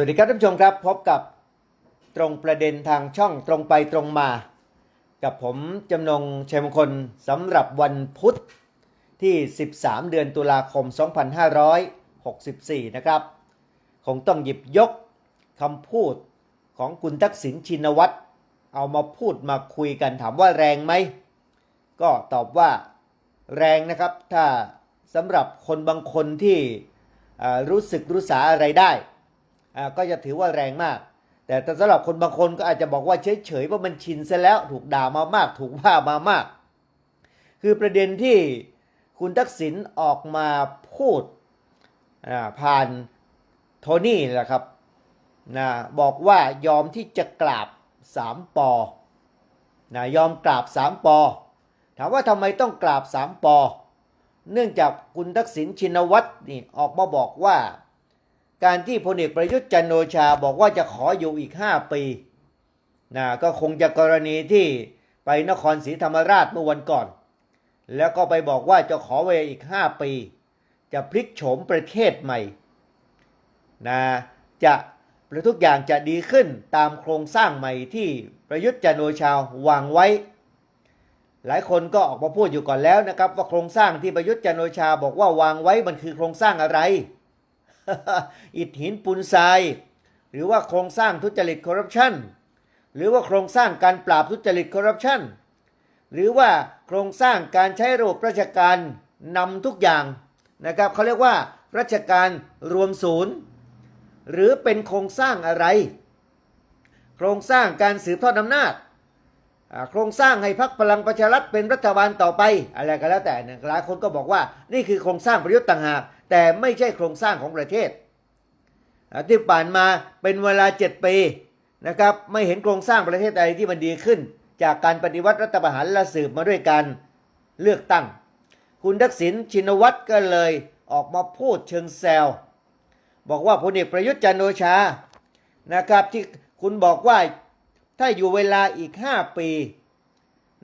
สวัสดีครับท่านผู้ชมครับ พบกับตรงประเด็นทางช่องตรงไปตรงมา กับผมจำนงชัยมงคลสำหรับวันพุธที่ 13 เดือนตุลาคม 2564 นะครับ คงต้องหยิบยกคำพูดของคุณทักษิณชินวัตรเอามาพูดมาคุยกันถามว่าแรงไหม ก็ตอบว่าแรงนะครับ ถ้าสำหรับคนบางคนที่รู้สึกรู้สาอะไรได้ อ่าก็จะถือว่าแรงมาก แต่สำหรับคนบางคนก็อาจจะบอกว่าเฉยๆว่ามันชินซะแล้วถูกด่ามามาก ถูกว่ามามาก คือประเด็นที่คุณทักษิณออกมาพูดผ่านโทนี่แหละครับนะบอกว่ายอมที่จะกราบสามปอนะยอมกราบสามปอถามว่าทำไมต้องกราบสามปอ เนื่องจากคุณทักษิณชินวัตรนี่ออกมาบอกว่า การที่พลเอกประยุทธ์จันโอชาบอกว่าจะขออยู่อีก 5 ปีนะก็คงจะกรณีที่ไปนครศรีธรรมราชเมื่อวันก่อน แล้วก็ไปบอกว่าจะขอเวลาอีก 5 ปี จะพลิกโฉมประเทศใหม่นะจะทุกอย่างจะดีขึ้นตามโครงสร้างใหม่ที่ประยุทธ์จันโอชาวางไว้ หลายคนก็ออกมาพูดอยู่ก่อนแล้วนะครับ ว่าโครงสร้างที่ประยุทธ์จันโอชาบอกว่าวางไว้มันคือโครงสร้างอะไร อิฐหินปูนทราย หรือว่าโครงสร้างทุจริตคอร์รัปชันหรือว่าโครงสร้างการปราบทุจริตคอร์รัปชันหรือว่าโครงสร้างการใช้ระบบราชการนำทุกอย่างนะครับเขาเรียกว่าราชการรวมศูนย์ หรือเป็นโครงสร้างอะไร โครงสร้างการสืบทอดอำนาจโครงสร้างให้พรรคพลังประชารัฐเป็นรัฐบาลต่อไป อะไรก็แล้วแต่หลายคนก็บอกว่านี่คือโครงสร้างประยุทธ์ต่างหาก แต่ไม่ใช่โครงสร้างของประเทศ ที่ผ่านมาเป็นเวลา 7 ปีนะครับไม่เห็นโครงสร้างประเทศใดที่มันดีขึ้น จากการปฏิวัติรัฐประหารและสืบมาด้วยการเลือกตั้ง คุณทักษิณชินวัตรก็เลยออกมาพูดเชิงแซวบอกว่าพลเอกประยุทธ์จันทร์โอชานะครับที่คุณบอกว่าถ้าอยู่เวลาอีก 5 ปี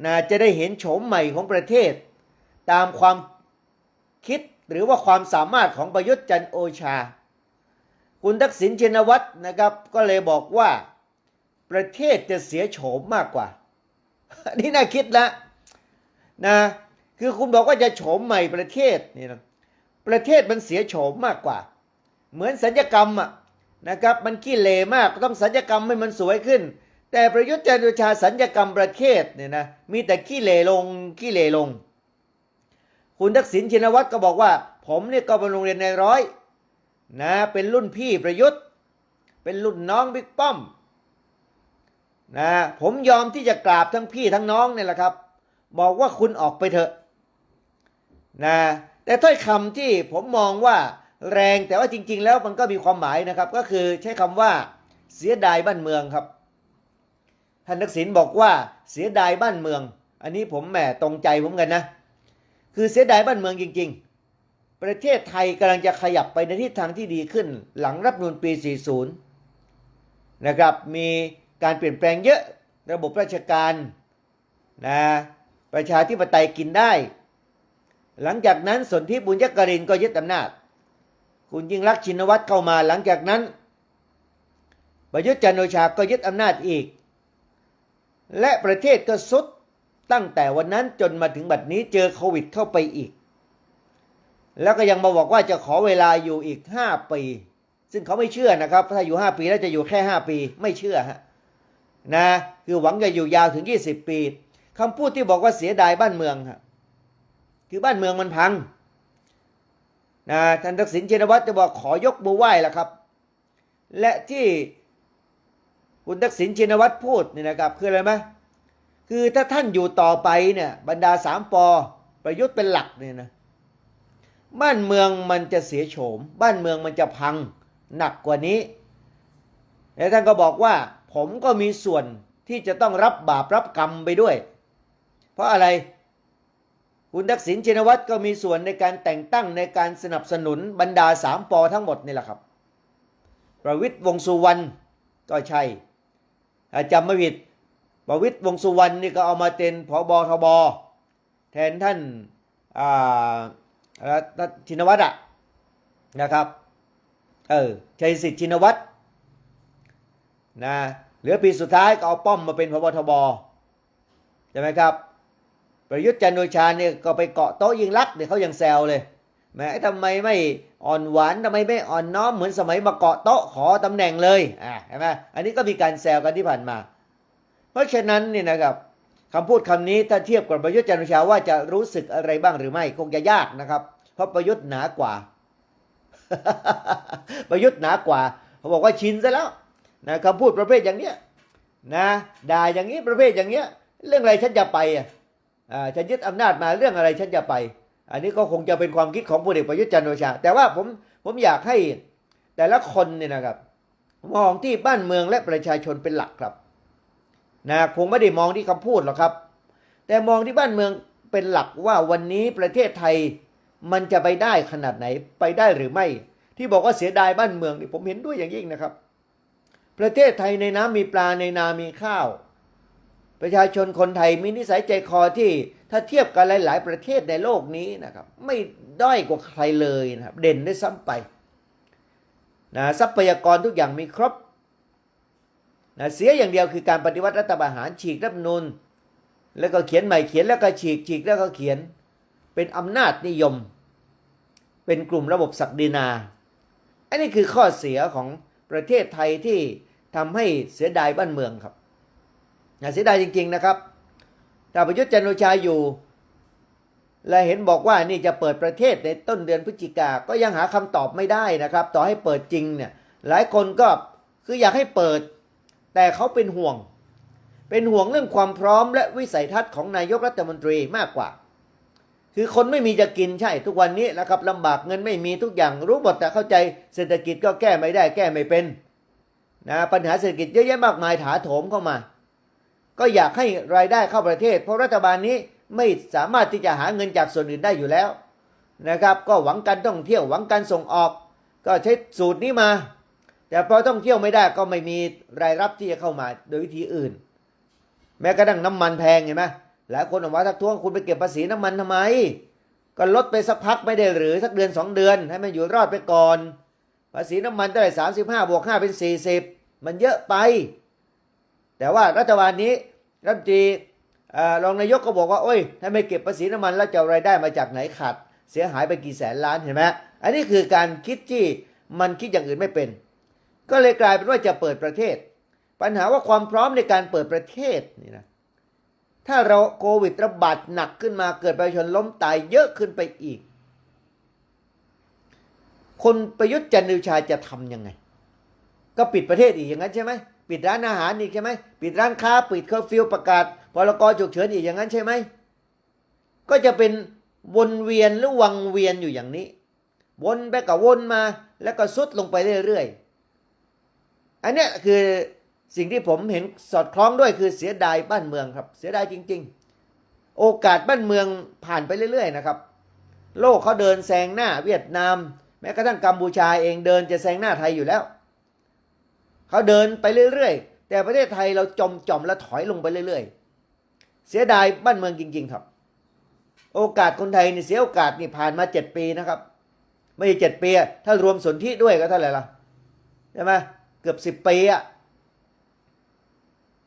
นะจะได้เห็นโฉมใหม่ของประเทศ ตามความคิด หรือว่าความสามารถของประยุทธ์จันโอชา คุณทักษิณชินวัตรนะครับ ก็เลยบอกว่าประเทศจะเสียโฉมมากกว่า นี่น่าคิดละนะคือคุณบอกว่าจะโฉมใหม่ประเทศนี่นะประเทศมันเสียโฉมมากกว่า เหมือนสัญญกรรมอะนะครับมันขี้เลมากต้องสัญญกรรมให้มันสวยขึ้น แต่ประยุทธ์จันทร์โอชาสัญญกรรมประเทศเนี่ยนะมีแต่ขี้เลลงขี้เลลง คุณทักษิณชินวัตรก็บอกว่า ผมเนี่ยก็เป็นโรงเรียนในร้อยนะเป็นรุ่นพี่ประยุทธ์ เป็นรุ่นน้องบิ๊กป้อมนะผมยอมที่จะกราบทั้งพี่ทั้งน้องเนี่ยแหละครับ บอกว่าคุณออกไปเถอะนะแต่ถ้อยคำที่ผมมองว่าแรงแต่ว่าจริง ๆ แล้วมันก็มีความหมายนะครับ ก็คือใช้คำว่าเสียดายบ้านเมืองครับท่านทักษิณบอกว่าเสียดายบ้านเมือง อันนี้ผมแหมตรงใจผมกันนะ คือเสียดายบ้านเมืองจริง ๆ ประเทศไทยกำลังจะขยับไปในทิศทางที่ดีขึ้น หลังรัฐธรรมนูลปี 40 นะครับ มีการเปลี่ยนแปลงเยอะ ระบบราชการนะประชาธิปไตยกินได้ หลังจากนั้นสนธิบุญยกรินก็ยึดอำนาจ คุณยิ่งรักชินวัตรเข้ามาหลังจากนั้นประยุทธ์จันโอชาก็ยึดอำนาจอีก และประเทศก็สุด ตั้งแต่วันนั้นจนมาถึงบัดนี้เจอโควิดเข้าไปอีก แล้วก็ยังมาบอกว่าจะขอเวลาอยู่อีก5ปี ซึ่งเขาไม่เชื่อนะครับ ถ้าอยู่5ปีแล้วจะอยู่แค่5ปีไม่เชื่อฮะนะคือหวังจะอยู่ยาวถึง20ปีคำพูดที่บอกว่าเสียดายบ้านเมืองฮะคือบ้านเมืองมันพังนะท่านทักษิณชินวัตรจะบอกขอยกมือไหว้ละครับ และที่คุณทักษิณชินวัตรพูดนี่นะครับคืออะไรไหม คือถ้าท่านอยู่ต่อไปเนี่ยบรรดาสามปอประยุทธ์เป็นหลักเนี่ยนะบ้านเมืองมันจะเสียโฉม บ้านเมืองมันจะพังหนักกว่านี้แล้วท่านก็บอกว่า ผมก็มีส่วนที่จะต้องรับบาปรับกรรมไปด้วย เพราะอะไร คุณทักษิณชินวัตรก็มีส่วนในการแต่งตั้งในการสนับสนุนบรรดาสามปอทั้งหมดนี่แหละครับ ประวิตยวงสุวรรณก็ใช่ถ้าจำไม่ผิด ประวิตยวงสุวรรณนี่ก็เอามาเป็นผบทบแทนท่านชินวัตรอะนะครับเออชัยสิทธิ์ชินวัตรนะเหลือปีสุดท้ายก็เอาป้อมมาเป็นพบทบใช่ไหมครับ ประยุทธ์จันทร์โอชาเนี่ยก็ไปเกาะโต๊ะยิงลักเนี่ยเขายังแซวเลยแหมทำไมไม่อ่อนหวานทำไมไม่อ่อนน้อมเหมือนสมัยมาเกาะโต๊ะขอตำแหน่งเลยอ่าเห็นไหมอันนี้ก็มีการแซวกันที่ผ่านมา เพราะฉะนั้นเนี่ยนะครับคำพูดคำนี้ถ้าเทียบกับประยุทธ์จันทร์โอชาว่าจะรู้สึกอะไรบ้างหรือไม่คงจะยากนะครับ เพราะประยุทธ์หนากว่า ประยุทธ์หนากว่าเขาบอกว่าชินซะแล้วนะคำพูดประเภทอย่างเนี้ยนะด่าอย่างนี้ประเภทอย่างเนี้ย เรื่องอะไรฉันจะไปอะอ่าฉันยึดอำนาจมาเรื่องอะไรฉันจะไป อันนี้ก็คงจะเป็นความคิดของพลเอกประยุทธ์จันทร์โอชา แต่ว่าผมผมอยากให้แต่ละคนเนี่ยนะครับ มองที่บ้านเมืองและประชาชนเป็นหลักครับ นะคงไม่ได้มองที่คำพูดหรอกครับ แต่มองที่บ้านเมืองเป็นหลักว่าวันนี้ประเทศไทยมันจะไปได้ขนาดไหนไปได้หรือไม่ ที่บอกว่าเสียดายบ้านเมืองนี่ผมเห็นด้วยอย่างยิ่งนะครับ ประเทศไทยในน้ำมีปลาในนามีข้าว ประชาชนคนไทยมีนิสัยใจคอที่ถ้าเทียบกันหลาย ๆ ประเทศในโลกนี้นะครับ ไม่ด้อยกว่าใครเลยนะครับ เด่นได้ซ้ำไปนะทรัพยากรทุกอย่างมีครบ นะเสียอย่างเดียวคือการปฏิวัติรัฐประหารฉีกรัฐนูญแล้วก็เขียนใหม่เขียนแล้วก็ฉีกฉีกแล้วก็เขียน เป็นอำนาจนิยม เป็นกลุ่มระบบศักดินา อันนี้คือข้อเสียของประเทศไทยที่ทำให้เสียดายบ้านเมืองครับเสียดายจริง ๆนะครับถ้าประยุทธ์จันโอชาอยู่ และเห็นบอกว่านี่จะเปิดประเทศในต้นเดือนพฤศจิกาก็ยังหาคำตอบไม่ได้นะครับ ต่อให้เปิดจริงเนี่ยหลายคนก็คืออยากให้เปิด แต่เขาเป็นห่วง เป็นห่วงเรื่องความพร้อมและวิสัยทัศน์ของนายกรัฐมนตรีมากกว่า คือคนไม่มีจะกินใช่ ทุกวันนี้นะครับลำบากเงินไม่มีทุกอย่างรู้หมดแต่เข้าใจเศรษฐกิจก็แก้ไม่ได้แก้ไม่เป็นนะปัญหาเศรษฐกิจเยอะแยะมากมายถาโถมเข้ามา ก็อยากให้รายได้เข้าประเทศ เพราะรัฐบาลนี้ไม่สามารถที่จะหาเงินจากส่วนอื่นได้อยู่แล้วนะครับ ก็หวังการท่องเที่ยวหวังการส่งออก ก็ใช้สูตรนี้มา แต่พอท่องเที่ยวไม่ได้ก็ไม่มีรายรับที่จะเข้ามาโดยวิธีอื่น แม้กระทั่งน้ำมันแพงเห็นไหมหลายคนออกมาทักท้วงคุณไปเก็บภาษีน้ำมันทำไม ก็ลดไปสักพักไม่ได้หรือสักเดือนสองเดือน ให้มันอยู่รอดไปก่อน ภาษีน้ำมันเท่าไหร่สามสิบห้าบวกห้าเป็นสี่สิบมันเยอะไป แต่ว่ารัฐบาลนี้รัฐมนตรีรองนายกก็บอกว่าโอ้ยถ้าไม่เก็บภาษีน้ำมันแล้วจะรายได้มาจากไหนขาดเสียหายไปกี่แสนล้านเห็นไหมอันนี้คือการคิดที่มันคิดอย่างอื่นไม่เป็น ก็เลยกลายเป็นว่าจะเปิดประเทศ ปัญหาว่าความพร้อมในการเปิดประเทศนี่นะถ้าเราโควิดระบาดหนักขึ้นมาเกิดประชาชนล้มตายเยอะขึ้นไปอีก คนประยุทธ์จันทร์โอชาจะทำยังไง ก็ปิดประเทศอีกอย่างนั้นใช่ไหมปิดร้านอาหารอีกใช่ไหมปิดร้านค้าปิดเคอร์ฟิวประกาศพรกฉุกเฉินอีกอย่างนั้นใช่ไหมก็จะเป็นวนเวียนหรือวังเวียนอยู่อย่างนี้ วนไปกับวนมาแล้วก็ซุดลงไปเรื่อยๆ อันเนี้ยคือสิ่งที่ผมเห็นสอดคล้องด้วยคือเสียดายบ้านเมืองครับ เสียดายจริง ๆ โอกาสบ้านเมืองผ่านไปเรื่อย ๆ นะครับ โลกเขาเดินแซงหน้าเวียดนาม แม้กระทั่งกัมพูชาเองเดินจะแซงหน้าไทยอยู่แล้วเขาเดินไปเรื่อยๆ แต่ประเทศไทยเราจมจอมและถอยลงไปเรื่อย ๆ เสียดายบ้านเมืองจริง ๆ ครับ โอกาสคนไทยนี่เสียโอกาสนี่ผ่านมาเจ็ดปีนะครับ ไม่ใช่เจ็ดปีอะถ้ารวมสนธิด้วยก็เท่าไหร่ล่ะใช่ไหม เกือบสิบปีอะ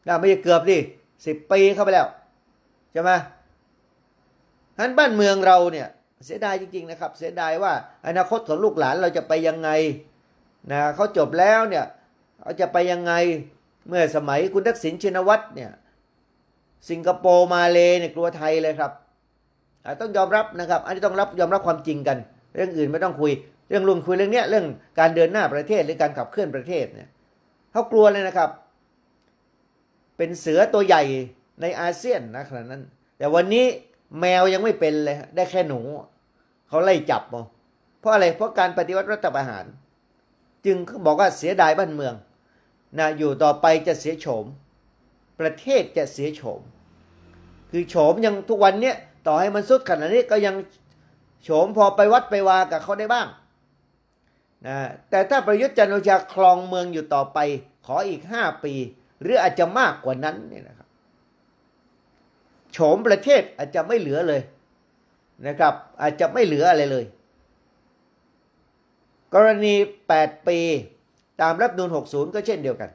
นะไม่ใช่เกือบดิสิบปีเข้าไปแล้วใช่ไหมฉะนั้นบ้านเมืองเราเนี่ยเสียดายจริง ๆ นะครับ เสียดายว่า อนาคตของลูกหลานเราจะไปยังไงนะเขาจบแล้วเนี่ยเขาจะไปยังไงเมื่อสมัยคุณทักษิณชินวัตรเนี่ยสิงคโปร์มาเลเนี่ยกลัวไทยเลยครับต้องยอมรับนะครับ อันนี้ต้องรับยอมรับความจริงกัน เรื่องอื่นไม่ต้องคุย เรื่องลุนคุยเรื่องเนี้ยเรื่องการเดินหน้าประเทศหรือการขับเคลื่อนประเทศเนี่ยเขากลัวเลยนะครับ เป็นเสือตัวใหญ่ในอาเซียนนะขณะนั้น แต่วันนี้แมวยังไม่เป็นเลยได้แค่หนูเขาไล่จับเอาเพราะอะไรเพราะการปฏิวัติรัฐประหาร จึงบอกว่าเสียดายบ้านเมืองนะอยู่ต่อไปจะเสียโฉม ประเทศจะเสียโฉม คือโฉมยังทุกวันเนี้ยต่อให้มันสุดขนาดนี้ก็ยังโฉมพอไปวัดไปวากับเขาได้บ้าง นะแต่ถ้าประยุทธ์จันโอชาครองเมืองอยู่ต่อไป ขออีกห้าปี หรืออาจจะมากกว่านั้นเนี่ยนะครับโฉมประเทศอาจจะไม่เหลือเลยนะครับ อาจจะไม่เหลืออะไรเลย กรณี 8 ปีตามรัฐนูล60 ก็เช่นเดียวกัน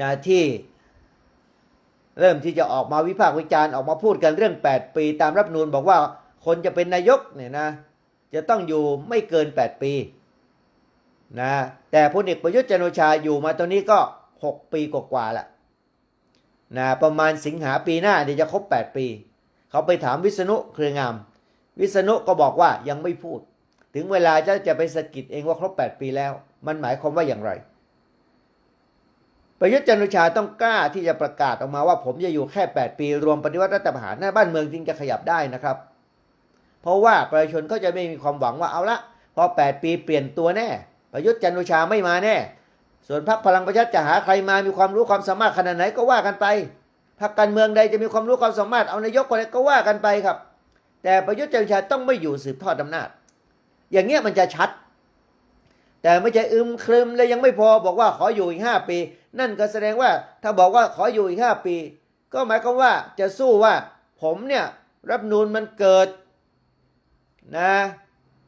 นะที่เริ่มที่จะออกมาวิพากษ์วิจารณ์ออกมาพูดกันเรื่อง 8 ปี ตามรัฐนูญบอกว่าคนจะเป็นนายกเนี่ยนะจะต้องอยู่ไม่เกิน 8 ปี นะแต่พลเอกประยุทธ์จันโอชาอยู่มาตอนนี้ก็ 6 ปีกว่าๆละนะประมาณสิงหาปีหน้าเดี๋ยวจะครบ 8 ปี เขาไปถามวิษณุเครืองาม วิษณุก็บอกว่ายังไม่พูด ถึงเวลาจะจะไปสะกิดเองว่าครบ 8 ปีแล้ว มันหมายความว่าอย่างไร ประยุทธ์จันโอชาต้องกล้าที่จะประกาศออกมาว่าผมจะอยู่แค่ 8 ปีรวมปฏิวัติรัฐประหารหน้าบ้านเมืองจึงจะขยับได้นะครับ เพราะว่าประชาชนก็จะไม่มีความหวังว่าเอาละพอ 8 ปีเปลี่ยนตัวแน่ ประยุทธ์จันโอชาไม่มาแน่ ส่วนพรรคพลังประชาจะหาใครมามีความรู้ความสามารถขนาดไหนก็ว่ากันไปพรรคการเมืองใดจะมีความรู้ความสามารถเอานายกคนไหนก็ว่ากันไปครับ แต่ประยุทธ์จันโอชาต้องไม่อยู่สืบทอดอำนาจ อย่างเงี้ยมันจะชัด แต่ไม่ใช่อึมครึมเลยยังไม่พอบอกว่าขออยู่อีกห้าปี นั่นก็แสดงว่าถ้าบอกว่าขออยู่อีกห้าปี ก็หมายความว่าจะสู้ว่าผมเนี่ยรับนูนมันเกิดนะ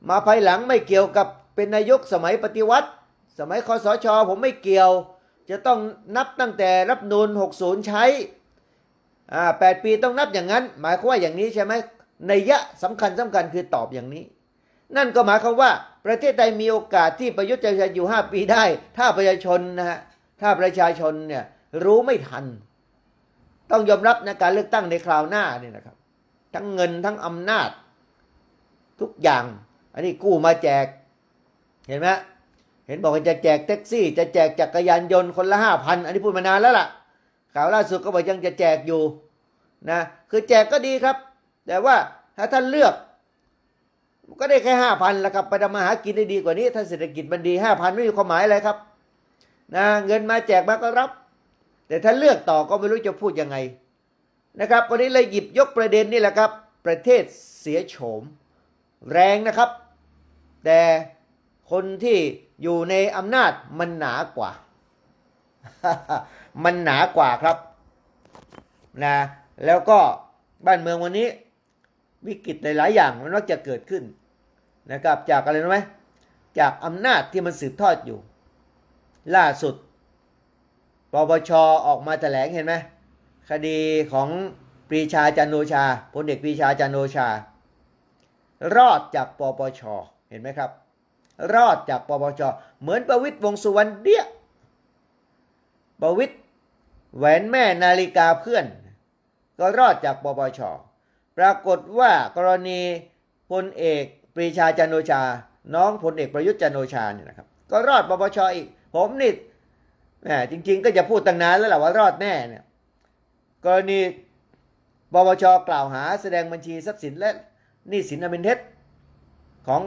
มาภายหลังไม่เกี่ยวกับ เป็นนายกสมัยปฏิวัติ สมัยคอสชผมไม่เกี่ยว จะต้องนับตั้งแต่รับนูน60 ใช้อ่าแปดปีต้องนับอย่างนั้น หมายความว่าอย่างนี้ใช่ไหมในยะสำคัญสำคัญคือตอบอย่างนี้ นั่นก็หมายความว่าประเทศใดมีโอกาสที่ประยุทธ์จะอยู่ 5 ปีได้ ถ้าประชาชนนะฮะถ้าประชาชนเนี่ยรู้ไม่ทัน ต้องยอมรับนะการเลือกตั้งในคราวหน้านี่นะครับ ทั้งเงินทั้งอำนาจ ทุกอย่าง อันนี้กู้มาแจก เห็นไหมเห็นบอกว่าจะแจกแท็กซี่ จะแจกจักรยานยนต์คนละห้าพันอันนี้พูดมานานแล้วล่ะ ข่าวล่าสุดก็บอกยังจะแจกอยู่นะคือแจกก็ดีครับ แต่ว่าถ้าท่านเลือก ก็ได้แค่ห้าพันละครับไปทำมาหากินได้ดีกว่านี้ ถ้าเศรษฐกิจมันดีห้าพันไม่มีความหมายอะไรครับนะเงินมาแจกมาก็รับ แต่ถ้าเลือกต่อก็ไม่รู้จะพูดยังไงนะครับวันนี้เลยหยิบยกประเด็นนี่แหละครับ ประเทศเสียโฉม แรงนะครับ แต่ คนที่อยู่ในอำนาจมันหนากว่า มันหนากว่าครับนะแล้วก็บ้านเมืองวันนี้ วิกฤตหลาย ๆ อย่างมันมักจะเกิดขึ้นนะครับ จากอะไรรู้ไหมจากอำนาจที่มันสืบทอดอยู่ ล่าสุดปปชออกมาแถลงเห็นไหมคดีของปรีชาจันโอชาพลเอกปรีชาจันโอชา รอดจากปปชเห็นไหมครับ รอดจากปปชเหมือนประวิตยวงสุวรรณเดียประวิตยแหวนแม่นาฬิกาเพื่อน ก็รอดจากปปชปรากฏว่ากรณีพลเอกปรีชาจันโอชา น้องพลเอกประยุทธ์จันโอชาเนี่ยนะครับ ก็รอดปปชอีก ผมนี่แหมจริง ๆ ก็จะพูดตั้งนานแล้วแหละว่ารอดแน่เนี่ยกรณีปปชกล่าวหาแสดงบัญชีทรัพย์สินและหนี้สินอันเป็นเท็จของ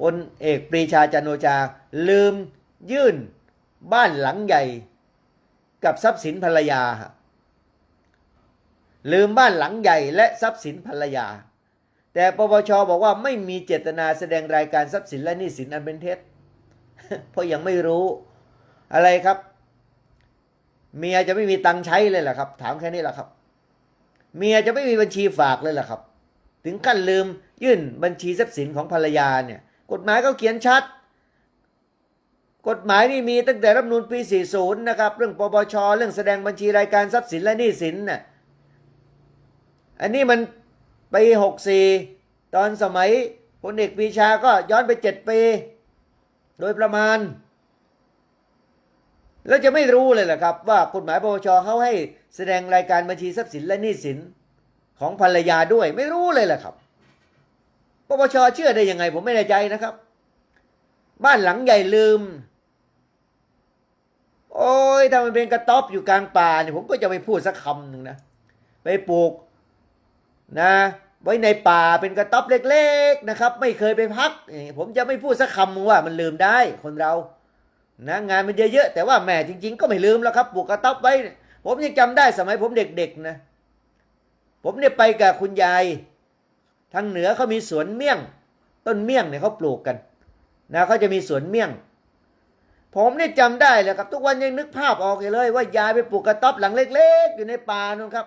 พลเอกปรีชาจันโอชา ลืมยื่นบ้านหลังใหญ่ กับทรัพย์สินภรรยา ลืมบ้านหลังใหญ่และทรัพย์สินภรรยา แต่ปปชบอกว่าไม่มีเจตนาแสดงรายการทรัพย์สินและหนี้สินอันเป็นเท็จเพราะยังไม่รู้อะไรครับ เมียจะไม่มีตังค์ใช้เลยเหรอครับ ถามแค่นี้แหละครับ เมียจะไม่มีบัญชีฝากเลยเหรอครับ ถึงขั้นลืมยื่นบัญชีทรัพย์สินของภรรยาเนี่ย กฎหมายก็เขียนชัด กฎหมายนี่มีตั้งแต่รัฐนูญปี 40 นะครับ เรื่องปปช เรื่องแสดงบัญชีรายการทรัพย์สินและหนี้สินน่ะ อันนี้มันปหกสี่ตอนสมัยพลเอกปีชาก็ย้อนไปเจ็ดปี โดยประมาณ แล้วจะไม่รู้เลยเหรอครับ ว่ากฎหมายปปชเขาให้แสดงรายการบัญชีทรัพย์สินและหนี้สินของภรรยาด้วยไม่รู้เลยแหละครับ ปปชเชื่อได้ยังไง ผมไม่แน่ใจนะครับ บ้านหลังใหญ่ลืม โอ้ยถ้ามันเป็นกระต๊อบอยู่กลางป่าเนี่ยผมก็จะไม่พูดสักคำหนึ่งนะ ไปปลูกนะ ไว้ในป่าเป็นกระต๊อบเล็ก ๆนะครับ ไม่เคยไปพัก ผมจะไม่พูดสักคำว่ามันลืมได้คนเรานะงานมันเยอะๆแต่ว่าแม่จริง ๆ ก็ไม่ลืมแล้วครับปลูกกระต๊อบไว้ ผมยังจำได้สมัยผมเด็กๆนะ ผมเนี่ยไปกับคุณยาย ทางเหนือเขามีสวนเมี่ยง ต้นเมี่ยงเนี่ยเขาปลูกกันนะเขาจะมีสวนเมี่ยง ผมเนี่ยจำได้เลยครับ ทุกวันยังนึกภาพออกเลย ว่ายายไปปลูกกระต๊อบหลังเล็ก ๆ อยู่ในป่านู่นครับ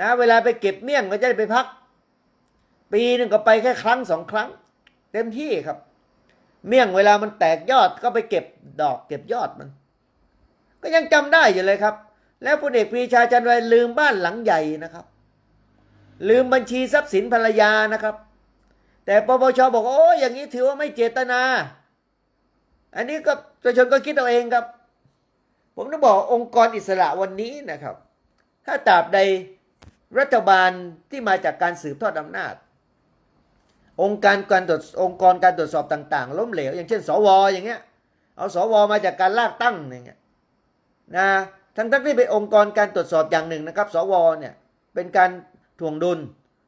นะเวลาไปเก็บเมี่ยงก็จะได้ไปพัก ปีหนึ่งก็ไปแค่ครั้งสองครั้ง เต็มที่ครับ เมี่ยงเวลามันแตกยอดก็ไปเก็บดอก เก็บยอดมัน ก็ยังจำได้อยู่เลยครับ แล้วพลเอกปรีชาจันทร์ไรลืมบ้านหลังใหญ่นะครับ ลืมบัญชีทรัพย์สินภรรยานะครับ แต่ปปชบอกว่าโอ้ยอย่างนี้ถือว่าไม่เจตนา อันนี้ก็ประชาชนก็คิดเอาเองครับ ผมต้องบอกองค์กรอิสระวันนี้นะครับ ถ้าตราบใดรัฐบาลที่มาจากการสืบทอดอำนาจ องค์การการตรวจองค์กรการตรวจสอบต่างๆ ล้มเหลว อย่างเช่น สวอย่างเงี้ย เอาสวมาจากการลากตั้งอย่างเงี้ยนะทั้งทั้งที่เป็นองค์กรการตรวจสอบอย่างหนึ่งนะครับ สวเนี่ยเป็นการ ถ่วงดุล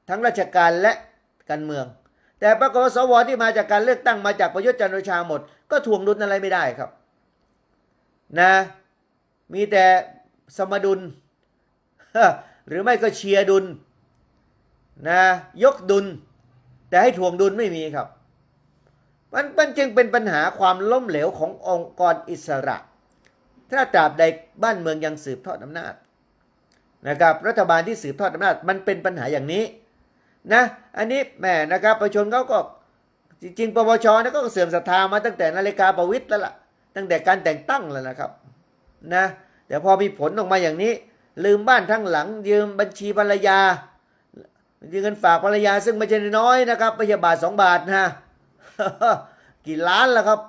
ทั้งราชการและการเมือง แต่ปรากฏว่าสวที่มาจากการเลือกตั้งมาจากประยุทธ์จันทร์โอชาหมด ก็ถ่วงดุลอะไรไม่ได้ครับนะมีแต่สมดุล หรือไม่ก็เชียร์ดุลนะยกดุล แต่ให้ถ่วงดุลไม่มีครับ มันมันจึงเป็นปัญหาความล้มเหลวขององค์กรอิสระ ถ้าตราบใดบ้านเมืองยังสืบทอดอำนาจ นะครับรัฐบาลที่สืบทอดอำนาจมันเป็นปัญหาอย่างนี้นะอันนี้แหมนะครับประชาชนเขาก็จริงๆปปชนะก็เสื่อมศรัทธามาตั้งแต่นาฬิกาประวิตรแล้วล่ะ ตั้งแต่การแต่งตั้งแล้วนะครับนะแต่พอมีผลออกมาอย่างนี้ ลืมบ้านทั้งหลัง ยืมบัญชีภรรยายืมเงินฝากภรรยาซึ่งไม่ใช่น้อยนะครับไม่ใช่บาทสองบาทนะกี่ล้านแล้วครับ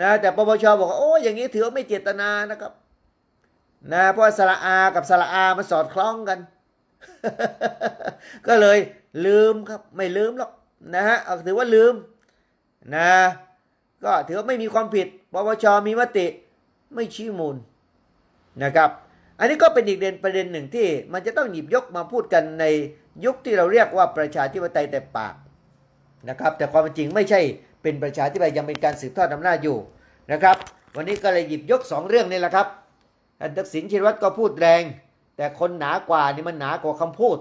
นะแต่ปปชบอกว่าโอ้ยอย่างนี้ถือว่าไม่เจตนานะครับ นะเพราะว่าสระอากับสระอามันสอดคล้องกัน ก็เลยลืมครับไม่ลืมหรอกนะฮะถือว่าลืมนะก็ถือว่าไม่มีความผิดปปชมีมติไม่ชี้มูลนะครับ อันนี้ก็เป็นอีกเด่นประเด็นหนึ่งที่มันจะต้องหยิบยกมาพูดกันในยุคที่เราเรียกว่าประชาธิปไตยแต่ปากนะครับแต่ความจริงไม่ใช่เป็นประชาธิปไตยยังเป็นการสืบทอดอำนาจอยู่นะครับ วันนี้ก็เลยหยิบยกสองเรื่องนี่แหละครับ ท่านทักษิณชินวัตรก็พูดแรง แต่คนหนากว่านี่มันหนากว่าคำพูด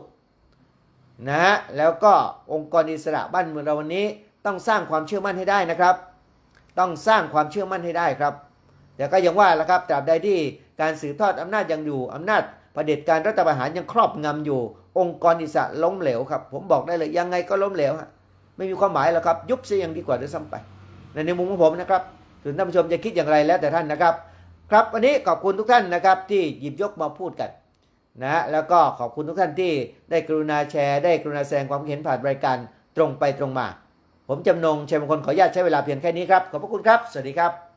นะฮะแล้วก็องค์กรอิสระบ้านเมืองเราวันนี้ต้องสร้างความเชื่อมั่นให้ได้นะครับ ต้องสร้างความเชื่อมั่นให้ได้ครับ แต่ก็ยังว่าละครับตราบใดที่การสืบทอดอำนาจยังอยู่อำนาจเผด็จการรัฐประหารยังครอบงำอยู่ องค์กรอิสระล้มเหลวครับ ผมบอกได้เลยยังไงก็ล้มเหลวฮะไม่มีความหมายแล้วครับ ยุบเสียยังดีกว่าด้วยซ้ำไปในมุมของผมนะครับส่วนท่านผู้ชมจะคิดอย่างไรแล้วแต่ท่านนะครับ ครับวันนี้ขอบคุณทุกท่านนะครับที่หยิบยกมาพูดกันนะแล้วก็ขอบคุณทุกท่านที่ได้กรุณาแชร์ ได้กรุณาแสดงความเห็นผ่านรายการตรงไปตรงมา ผมจำนงชัยมงคลขออนุญาตใช้เวลาเพียงแค่นี้ครับ ขอบพระคุณครับ สวัสดีครับ